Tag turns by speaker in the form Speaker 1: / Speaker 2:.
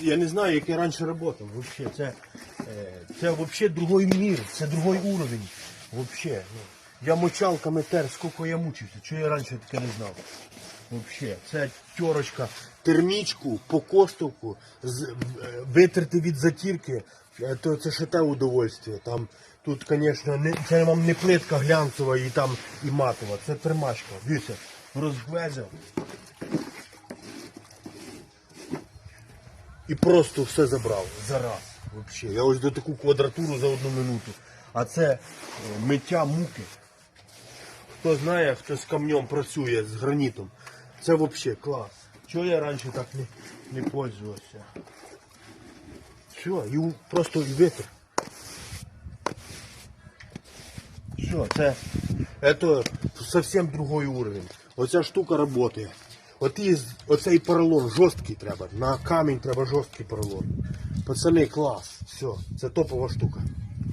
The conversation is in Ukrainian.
Speaker 1: Я не знаю, як я раніше працював. Вообще, це, е, це вообще другой мір, це другой уровень. Вообще, ну. Я мочалками тер, скільки я мучився, що я раніше таке не знав. Вообще, це терочка, термічку, по костовку, е, витерти від затірки, е, то це ще те удовольствие. Там, тут, звісно, це вам не плитка глянцева і там і матова, це термачка. Дивіться, розгвезив. І просто все забрав за раз. Вообще. Я ось до таку квадратуру за одну минуту. А це е, миття муки. Хто знає, хто з камнем працює, з гранітом. Це взагалі клас. Чого я раніше так не, не пользувався? Все, і просто і витер. Все, це, це зовсім другой уровень. Оця штука працює. От і, з- оцей поролон жорсткий треба. На камінь треба жорсткий поролон. Пацани, клас. Все, це топова штука.